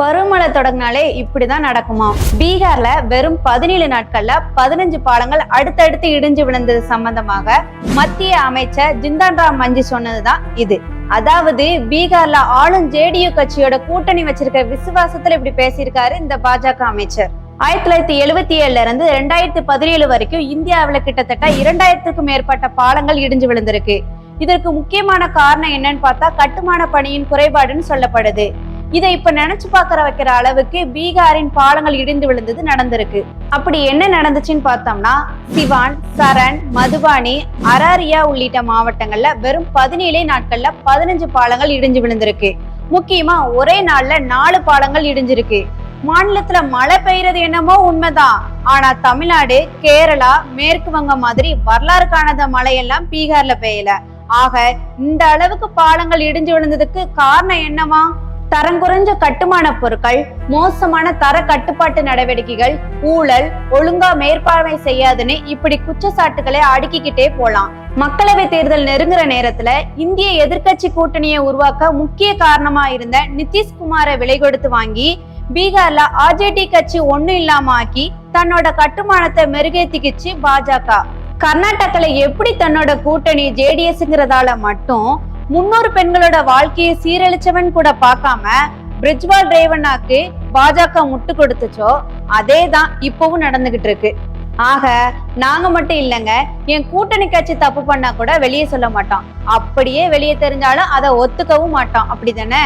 பருவமழை தொடங்கினாலே இப்படிதான் நடக்குமா? பீகார்ல வெறும் பதினேழு நாட்கள்ல பதினஞ்சு பாலங்கள் அடுத்தடுத்து இடிஞ்சு விழுந்தது சம்பந்தமாக மத்திய அமைச்சர் ஜிந்தான் ராம் மஞ்சி சொன்னதுதான் இது. அதாவது பீகார்ல ஆளும் ஜேடியு கட்சியோட கூட்டணி வச்சிருக்க விசுவாசத்துல இப்படி பேசியிருக்காரு இந்த பாஜக அமைச்சர். ஆயிரத்தி தொள்ளாயிரத்தி எழுபத்தி ஏழுல இருந்து ரெண்டாயிரத்தி பதினேழு வரைக்கும் இந்தியாவில் கிட்டத்தட்ட இரண்டாயிரத்துக்கும் மேற்பட்ட பாலங்கள் இடிஞ்சு விழுந்திருக்கு. இதற்கு முக்கியமான காரணம் என்னன்னு பார்த்தா கட்டுமான பணியின் குறைபாடுன்னு சொல்லப்படுது. இதை இப்ப நினைச்சு பார்க்கற வைக்கிற அளவுக்கு பீகாரின் பாலங்கள் இடிந்து விழுந்தது நடந்திருக்கு. அப்படி என்ன நடந்துச்சுன்னு பார்த்தோம்னா சிவான் சரண் மதுபானி அராரியா உள்ளிட்ட மாவட்டங்கள்ல வெறும் பதினேழே நாட்கள்ல பதினஞ்சு பாலங்கள் இடிஞ்சு விழுந்திருக்கு. முக்கியமா ஒரே நாள்ல நாலு பாலங்கள் இடிஞ்சிருக்கு. மாநிலத்துல மழை பெய்யறது என்னமோ உண்மைதான். ஆனா தமிழ்நாடு கேரளா மேற்கு வங்க மாதிரி வரலாறு காணாத மழையெல்லாம் பீகார்ல பெய்யல. ஆக இந்த அளவுக்கு பாலங்கள் இடிஞ்சு விழுந்ததுக்கு காரணம் என்னவா? தரம் குறைஞ்ச கட்டுமான பொருட்கள் மோசமான தர கட்டுப்பாட்டு நடவடிக்கைகள் ஊழல் ஒழுங்கா மேற்பார்வை செய்யாதுன்னு இப்படி குற்றச்சாட்டுகளை அடுக்கிக்கிட்டே போலாம். மக்களவை தேர்தல் நெருங்குற நேரத்துல இந்திய எதிர்க்கட்சி கூட்டணியை உருவாக்க முக்கிய காரணமா இருந்த நிதிஷ்குமாரை விலை கொடுத்து வாங்கி பீகார்ல ஆர்ஜேடி கட்சி ஒண்ணும் இல்லாம ஆக்கி தன்னோட கட்டுமானத்தை மெருகேத்திக்கிச்சு பாஜக. கர்நாடகால எப்படி தன்னோட கூட்டணி ஜேடிஎஸ்ங்கிறதால மட்டும் முன்னூறு பெண்களோட வாழ்க்கையை சீரழிச்சவன் கூட பார்க்காம பிரிஜ்வால் ரேவண்ணாக்கு பாஜக முட்டு கொடுத்துச்சோ அதே தான் இப்பவும் நடந்துகிட்டு இருக்கு. ஆக நாங்க மட்டும் இல்லைங்க என் கூட்டணி கட்சி தப்பு பண்ணா கூட வெளியே சொல்ல மாட்டோம் அப்படியே வெளியே தெரிஞ்சாலும் அதை ஒத்துக்கவும் மாட்டோம் அப்படிதானே?